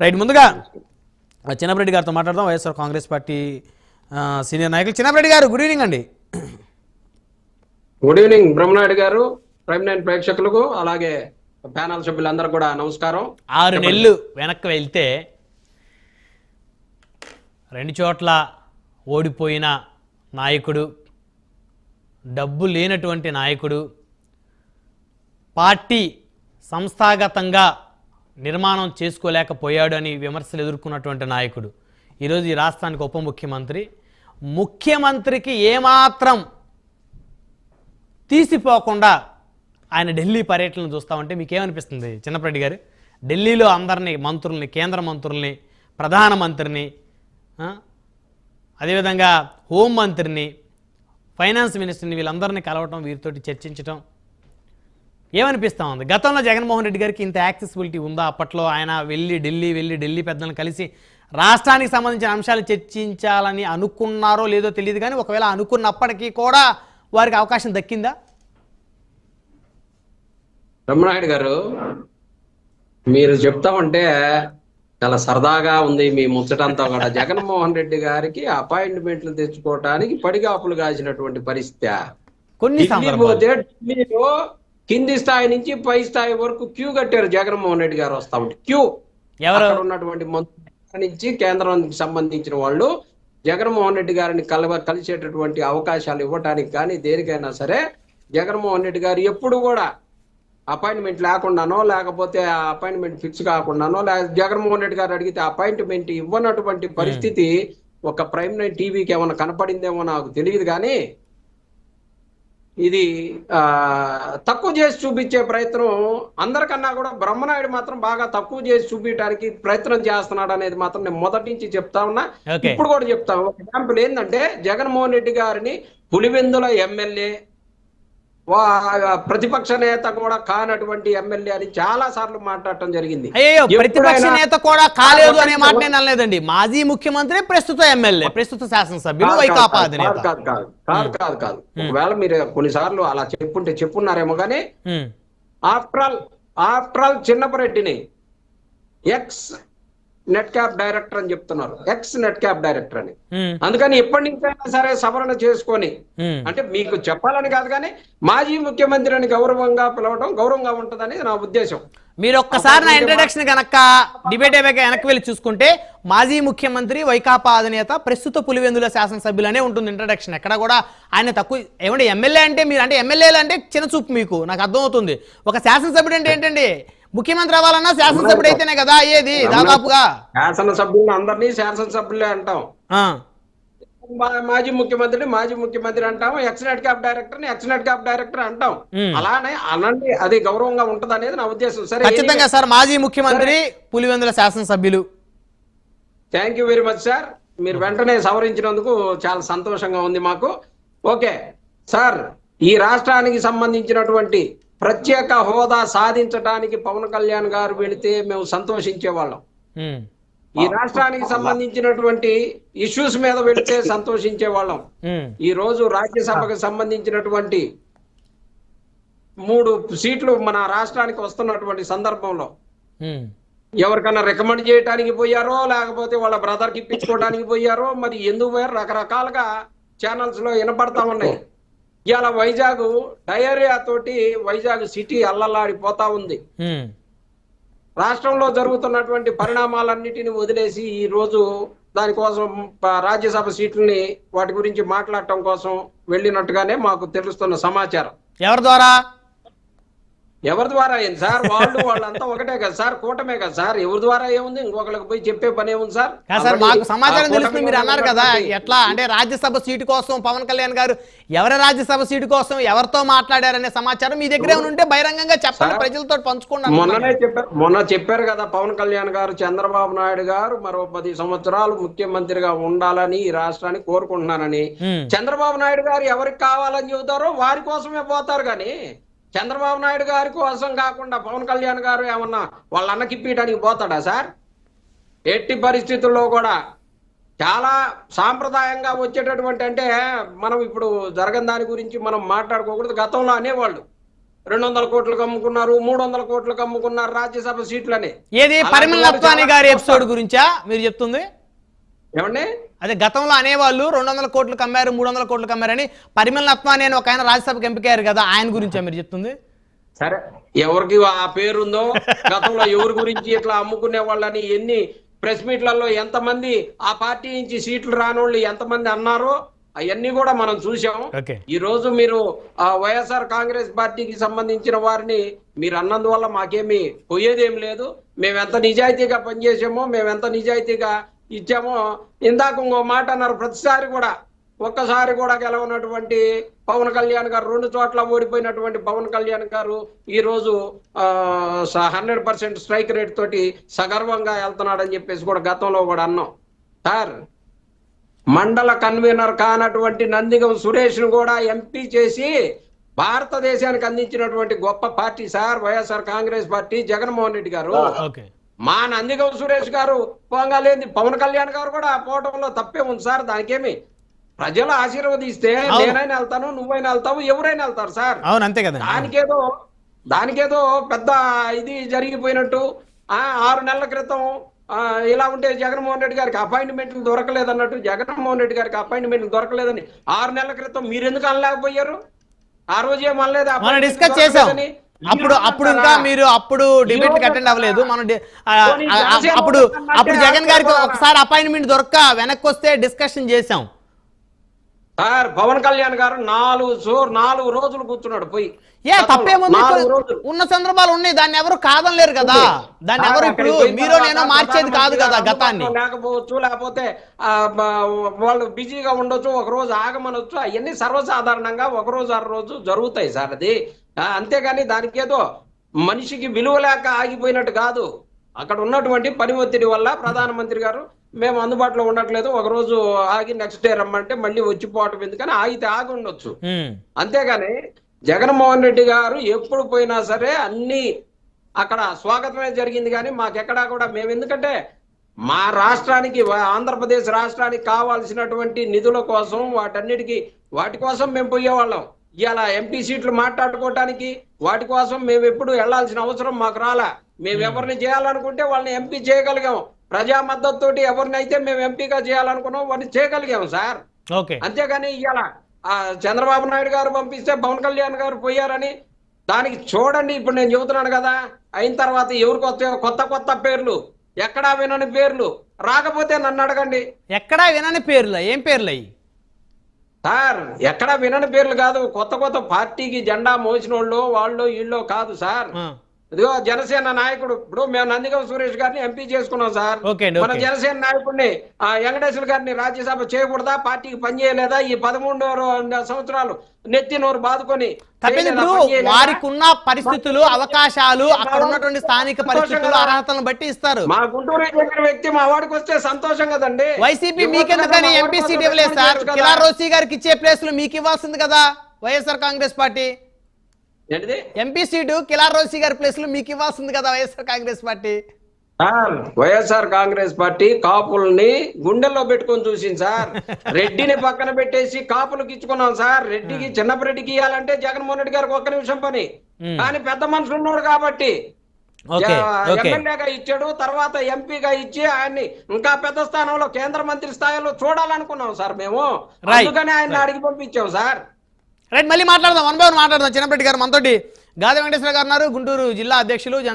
Right ముందుగా ఆ, చిన్నప్పరెడ్డి గారితో మాట్లాడదాం. వైఎస్ఆర్ కాంగ్రెస్ పార్టీ సీనియర్ నాయకులు. చిన్నప్పరెడ్డి గారు గుడ్ ఈవినింగ్ అండి. Good evening Brahmanaidu garu prime nine ప్రేక్షకులకు అలాగే ప్యానల్ సభ్యులందరూ కూడా నమస్కారం. ఆరు నెలలు వెనక్కి వెళ్తే రెండు చోట్ల ఓడిపోయిన నాయకుడు డబ్బు లేనటువంటి నాయకుడు పార్టీ సంస్థాగతంగా నిర్మాణం చేసుకోలేకపోయాడు అని విమర్శలు ఎదుర్కొన్నటువంటి నాయకుడు. ఈరోజు ఈ రాష్ట్రానికి ఉప ముఖ్యమంత్రి. ముఖ్యమంత్రికి ఏమాత్రం తీసిపోకుండా ఆయన ఢిల్లీ పర్యటనలు చూస్తామంటే మీకేమనిపిస్తుంది? చిన్నప్పటి గారు ఢిల్లీలో అందరినీ మంత్రుల్ని కేంద్ర మంత్రుల్ని ప్రధానమంత్రిని అదేవిధంగా హోంమంత్రిని ఫైనాన్స్ మినిస్టర్ని వీళ్ళందరినీ కలవటం వీరితోటి చర్చించటం ఏమనిపిస్తా ఉంది? గతంలో జగన్మోహన్ రెడ్డి గారికి ఇంత యాక్సెసిబిలిటీ ఉందా? అప్పట్లో ఆయన వెళ్ళి ఢిల్లీ వెళ్ళి ఢిల్లీ పెద్దలను కలిసి రాష్ట్రానికి సంబంధించిన అంశాలు చర్చించాలని అనుకున్నారో లేదో తెలియదు కానీ ఒకవేళ అనుకున్నప్పటికీ కూడా వారికి అవకాశం దక్కిందా? బ్రహ్మనాయుడు గారు మీరు చెప్తా ఉంటే చాలా సరదాగా ఉంది మీ ముచ్చటంతా కూడా. జగన్మోహన్ రెడ్డి గారికి అపాయింట్మెంట్లు తెచ్చుకోవటానికి పడిగాపులు కాసినటువంటి పరిస్థితి. కొన్ని ఢిల్లీలో కింది స్థాయి నుంచి పై స్థాయి వరకు క్యూ కట్టారు జగన్మోహన్ రెడ్డి గారు వస్తా ఉంటే. క్యూ. ఎవరు? ఉన్నటువంటి మంత్రుల నుంచి కేంద్రానికి సంబంధించిన వాళ్ళు జగన్మోహన్ రెడ్డి గారిని కలవ కలిసేటటువంటి అవకాశాలు ఇవ్వటానికి కానీ దేనికైనా సరే జగన్మోహన్ రెడ్డి గారు ఎప్పుడు కూడా అపాయింట్మెంట్ లేకుండానో లేకపోతే ఆ అపాయింట్మెంట్ ఫిక్స్ కాకుండానో లేక జగన్మోహన్ రెడ్డి గారు అడిగితే అపాయింట్మెంట్ ఇవ్వనటువంటి పరిస్థితి ఒక ప్రైమ్ నైన్ టీవీకి ఏమైనా కనపడిందేమో నాకు తెలియదు కానీ ఇది ఆ తక్కువ చేసి చూపించే ప్రయత్నం అందరికన్నా కూడా బ్రహ్మనాయుడు మాత్రం బాగా తక్కువ చేసి చూపించడానికి ప్రయత్నం చేస్తున్నాడు అనేది మాత్రం నేను మొదటి నుంచి చెప్తా ఉన్నా. ఇప్పుడు కూడా చెప్తాను ఒక ఎగ్జాంపుల్ ఏంటంటే జగన్మోహన్ రెడ్డి గారిని పులివెందుల ఎమ్మెల్యే ప్రతిపక్ష నేత కూడా కానటువంటి ఎమ్మెల్యే అని చాలా సార్లు మాట్లాడటం జరిగింది. అయ్యో ప్రతిపక్ష నేత కూడా కాలేదు అనే మాట నేను అనలేదండి. మాజీ ముఖ్యమంత్రి ప్రస్తుత ఎమ్మెల్యే ప్రస్తుత శాసనసభ్యులు కాదు, వైకాపా కాదు, కాదు కాదు కాదు కాదు ఒకవేళ మీరు కొన్నిసార్లు అలా చెప్పుంటే చెప్పున్నారేమో కానీ ఆఫ్టర్ ఆల్ ఆఫ్టర్ ఆల్ చిన్నపరెడ్డిని ఎక్స్ నెట్ క్యాప్ డైరెక్టర్ అని చెప్తున్నారు. ఎక్స్ నెట్ క్యాప్ డైరెక్టర్ అని. ఉమ్, అందుకని ఎప్పటి నుంచైనా సరే సవరణ చేసుకొని ఉమ్. అంటే మీకు చెప్పాలని కాదు కానీ మాజీ ముఖ్యమంత్రిని గౌరవంగా పిలవడం గౌరవంగా ఉంటదని నా ఉద్దేశం. మీరు ఒక్కసారి నా ఇంట్రడక్షన్ కనుక డిబేట్ అయిపోయాక వెనక్కి వెళ్ళి చూసుకుంటే మాజీ ముఖ్యమంత్రి వైకాపా అధినేత ప్రస్తుత పులివెందుల శాసనసభ్యులనే ఉంటుంది ఇంట్రడక్షన్ ఎక్కడ కూడా ఆయన తక్కువ ఏమంటే ఎమ్మెల్యే అంటే మీరు అంటే ఎమ్మెల్యేలు అంటే చిన్న చూపు మీకు నాకు అర్థమవుతుంది. ఒక శాసనసభ్యుడు అంటే ఏంటండి? ముఖ్యమంత్రి అవ్వాలన్నా శాసనసభ్యుడు అయితేనే కదా అయ్యేది దాదాపుగా. శాసనసభ్యులను అందరినీ శాసనసభ్యులే అంటాం. మాజీ ముఖ్యమంత్రిని మాజీ ముఖ్యమంత్రి అంటాం ఎక్స్ నెట్ క్యాప్ డైరెక్టర్ని ఎక్స్ నెట్ క్యాప్ డైరెక్టర్ అంటాం. అలానే అనండి అది గౌరవంగా ఉంటది అనేది నా ఉద్దేశం. సరే ఖచ్చితంగా సార్ మాజీ ముఖ్యమంత్రి పులివెందుల శాసనసభ్యులు. Thank you very much sir. మీరు వెంటనే సవరించినందుకు చాలా సంతోషంగా ఉంది మాకు. ఓకే సార్ ఈ రాష్ట్రానికి సంబంధించినటువంటి ప్రత్యేక హోదా సాధించడానికి పవన్ కళ్యాణ్ గారు వెళితే మేము సంతోషించే వాళ్ళం ఉమ్, ఈ రాష్ట్రానికి సంబంధించినటువంటి ఇష్యూస్ మీద వెళితే సంతోషించే వాళ్ళం ఉమ్, ఈ రోజు రాజ్యసభకు సంబంధించినటువంటి మూడు సీట్లు మన రాష్ట్రానికి వస్తున్నటువంటి సందర్భంలో ఎవరికైనా రికమెండ్ చేయడానికి పోయారో లేకపోతే వాళ్ళ బ్రదర్కి ఇప్పించుకోవడానికి పోయారో మరి ఎందుకు రకరకాలుగా ఛానల్స్లో వినపడతా ఉన్నాయి. ఇవాళ వైజాగ్ డయేరియా తోటి వైజాగ్ సిటీ అల్లల్లాడిపోతా ఉంది. రాష్ట్రంలో జరుగుతున్నటువంటి పరిణామాలన్నిటిని వదిలేసి ఈ రోజు దానికోసం రాజ్యసభ సీట్లని వాటి గురించి మాట్లాడటం కోసం వెళ్ళినట్టుగానే మాకు తెలుస్తున్న సమాచారం. ఎవరి ద్వారా? ఎవరి ద్వారా ఏంది సార్? వాళ్ళు వాళ్ళంతా ఒకటే కదా సార్ కూటమే కదా సార్. ఎవరి ద్వారా ఏముంది? ఇంకొకరికి పోయి చెప్పే పని ఏముంది సార్? సార్ మాకు సమాచారం కూటమి మీరు అన్నారు కదా ఎట్లా? అంటే రాజ్యసభ సీటు కోసం పవన్ కళ్యాణ్ గారు ఎవరి రాజ్యసభ సీటు కోసం ఎవరితో మాట్లాడారనే సమాచారం మీ దగ్గర ఏమైనా ఉంటే బహిరంగంగా చెప్పండి సార్, ప్రజలతో పంచుకోండి మొన్ననే. చెప్పారు మొన్న చెప్పారు కదా పవన్ కళ్యాణ్ గారు చంద్రబాబు నాయుడు గారు మరో పది సంవత్సరాలు ముఖ్యమంత్రిగా ఉండాలని ఈ రాష్ట్రాన్ని కోరుకుంటున్నానని. చంద్రబాబు నాయుడు గారు ఎవరికి కావాలని చెబుతారో వారి కోసమే పోతారు కానీ చంద్రబాబు నాయుడు గారి కోసం కాకుండా పవన్ కళ్యాణ్ గారు ఏమన్నా వాళ్ళ అన్నకి ఇప్పించడానికి పోతాడా సార్? ఎట్టి పరిస్థితుల్లో కూడా చాలా సాంప్రదాయంగా వచ్చేటటువంటి అంటే మనం ఇప్పుడు జరగని దాని గురించి మనం మాట్లాడుకోకూడదు. గతంలో అనేవాళ్ళు రెండు వందల కోట్లకు అమ్ముకున్నారు మూడు వందల కోట్లకు అమ్ముకున్నారు రాజ్యసభ సీట్లని. ఏది పరిమళ గారి. ఎపిసోడ్ గురించా మీరు చెప్తుంది? ఏమండి? అదే గతంలో అనేవాళ్ళు రెండు వందల కోట్లకు అమ్మారు మూడు వందల కోట్లకు అమ్మారని పరిమళ నత్వాని అని ఒక ఆయన రాజ్యసభకు ఎంపికయ్యారు కదా ఆయన గురించా మీరు చెప్తుంది? సరే ఎవరికి ఆ పేరుందో గతంలో ఎవరి గురించి ఇట్లా అమ్ముకునే వాళ్ళని ఎన్ని ప్రెస్ మీట్లలో ఎంతమంది ఆ పార్టీ నుంచి సీట్లు రానోళ్ళు ఎంతమంది అన్నారో అవన్నీ కూడా మనం చూసాం ఈ రోజు మీరు ఆ వైఎస్ఆర్ కాంగ్రెస్ పార్టీకి సంబంధించిన వారిని మీరు అన్నందువల్ల మాకేమి పోయేదేం లేదు. మేము ఎంత నిజాయితీగా పనిచేసామో మేము ఎంత నిజాయితీగా ఇచ్చామో. ఇందాక ఇంకో మాట అన్నారు. ప్రతిసారి కూడా ఒక్కసారి కూడా గెలవనటువంటి పవన్ కళ్యాణ్ గారు రెండు చోట్ల ఓడిపోయినటువంటి పవన్ కళ్యాణ్ గారు ఈరోజు హండ్రెడ్ పర్సెంట్ స్ట్రైక్ రేట్ తోటి సగర్వంగా వెళ్తున్నాడని చెప్పేసి కూడా గతంలో కూడా అన్నాం. సార్ మండల కన్వీనర్ కానటువంటి నందిగం సురేష్ను కూడా ఎంపీ చేసి భారతదేశానికి అందించినటువంటి గొప్ప party sir YSR congress party Jaganmohan Reddy garu. Okay. మా నందిగం సురేష్ గారు పోగాలేంది పవన్ కళ్యాణ్ గారు కూడా పోవటంలో తప్పే ఉంది సార్ దానికేమి? ప్రజలు ఆశీర్వదిస్తే. నేనైనా వెళ్తాను నువ్వైనా వెళ్తావు ఎవరైనా వెళ్తారు సార్. అవును అంతే కదా. దానికేదో దానికేదో పెద్ద ఇది జరిగిపోయినట్టు ఆ ఆరు నెలల క్రితం ఆ, ఇలా ఉంటే జగన్మోహన్ రెడ్డి గారికి అపాయింట్మెంట్లు దొరకలేదన్నట్టు జగన్మోహన్ రెడ్డి గారికి అపాయింట్మెంట్లు దొరకలేదని ఆరు నెలల క్రితం మీరు ఎందుకు అనలేకపోయారు? ఆ రోజే మనలేదు మనం డిస్కస్ అప్పుడు అప్పుడు ఇంకా మీరు అప్పుడు డిబేట్ అటెండ్ అవ్వలేదు. మనం అప్పుడు అప్పుడు జగన్ గారికి ఒకసారి అపాయింట్మెంట్ దొరక్క వెనక్కి వస్తే డిస్కషన్ చేసాం సార్ పవన్ కళ్యాణ్ గారు నాలుగు నాలుగు రోజులు కూర్చున్నాడు పోయి. ఏ తప్పేముంది ఉన్న సందర్భాలు ఉన్నాయి. దాన్ని ఎవరు కాదనలేరు కదా? దాన్ని ఎవరు ఇప్పుడు మీరు నేను మార్చేది కాదు కదా గతాన్ని. లేకపోవచ్చు లేకపోతే వాళ్ళు బిజీగా ఉండొచ్చు ఒక రోజు ఆగమనొచ్చు అవన్నీ సర్వసాధారణంగా ఒక రోజు అర రోజు జరుగుతాయి సార్ అది. అంతేగాని దానికి ఏదో మనిషికి విలువ లేక ఆగిపోయినట్టు కాదు. అక్కడ ఉన్నటువంటి పని ఒత్తిడి వల్ల ప్రధానమంత్రి గారు మేము అందుబాటులో ఉండట్లేదు ఒక రోజు ఆగి నెక్స్ట్ డే రమ్మంటే మళ్ళీ వచ్చిపోవటం ఎందుకని ఆగితే ఆగి ఉండొచ్చు. అంతేగాని జగన్మోహన్ రెడ్డి గారు ఎప్పుడు పోయినా సరే అన్ని అక్కడ స్వాగతమే జరిగింది కానీ మాకెక్కడా కూడా మేము ఎందుకంటే మా రాష్ట్రానికి ఆంధ్రప్రదేశ్ రాష్ట్రానికి కావాల్సినటువంటి నిధుల కోసం వాటన్నిటికీ వాటి కోసం మేము పోయేవాళ్ళం. ఇవాళ ఎంపీ సీట్లు మాట్లాడుకోవటానికి వాటి కోసం మేము ఎప్పుడు వెళ్ళాల్సిన అవసరం మాకు రాలా. మేము ఎవరిని చేయాలనుకుంటే వాళ్ళని ఎంపీ చేయగలిగాం. ప్రజా మద్దతుతోటి ఎవరినైతే మేము ఎంపీగా చేయాలనుకున్నాం వారిని చేయగలిగాం సార్. అంతేగాని ఆ చంద్రబాబు నాయుడు గారు పంపిస్తే పవన్ కళ్యాణ్ గారు పోయారని. దానికి చూడండి ఇప్పుడు నేను చెబుతున్నాను కదా. అయిన తర్వాత ఎవరికి వస్తాయో కొత్త కొత్త పేర్లు ఎక్కడా వినని పేర్లు. రాకపోతే నన్ను అడగండి. ఎక్కడా వినని పేర్లు ఏం పేర్లు అయ్యి? సార్ ఎక్కడా వినని పేర్లు కాదు. కొత్త కొత్త పార్టీకి జెండా మోసిన వాళ్ళు వాళ్ళు వీళ్ళు కాదు సార్. ఇదిగో జనసేన నాయకుడు. ఇప్పుడు మేము నందిగం సురేష్ గారిని ఎంపీ చేసుకున్నాం సార్. మన. జనసేన నాయకుడిని ఆ వెంకటేశ్వర గారిని రాజ్యసభ చేయకూడదా? పార్టీకి పనిచేయలేదా ఈ పదమూడు సంవత్సరాలు నెత్తి నోరు బాదుకొని? వారికి ఉన్న పరిస్థితులు అవకాశాలు అక్కడ ఉన్నటువంటి స్థానిక పరిస్థితులు అర్హతలను బట్టి ఇస్తారు. మా గుంటూరు చెందిన వ్యక్తి మా వాడికి వస్తే సంతోషం కదండి. వైసీపీ మీకెందుకని ఎంపీ సీట్ ఇవ్వలేదు సార్. కిలా రోసీ గారికి ఇచ్చే ప్లేస్లు మీకు ఇవ్వాల్సింది కదా YSR congress party. MP seat Kila Rosy garu ప్లేస్లు మీకు ఇవ్వాల్సింది కదా YSR congress party. YSR congress party కాపుల్ని గుండెల్లో పెట్టుకొని చూసింది సార్. రెడ్డిని పక్కన పెట్టేసి కాపులకు ఇచ్చుకున్నాం సార్. రెడ్డికి చిన్నప్పరెడ్డికి ఇవ్వాలంటే జగన్మోహన్ రెడ్డి గారికి ఒక్క నిమిషం పని. కానీ పెద్ద మనుషులు ఉన్నాడు కాబట్టి. ఎమ్మెల్యేగా ఇచ్చాడు తర్వాత ఎంపీగా ఇచ్చి ఆయన్ని ఇంకా పెద్ద స్థానంలో కేంద్ర మంత్రి స్థాయిలో చూడాలనుకున్నాం సార్ మేము. అందుకని ఆయన అడిగి పంపించాం సార్. రైట్ మళ్ళీ మాట్లాడదాం. వన్ బై వన్ మాట్లాడదాం. చిన్నప్పటి గారు మనతోటి. గాది వెంకటేశ్వర గారు ఉన్నారు. గుంటూరు జిల్లా అధ్యక్షులు జన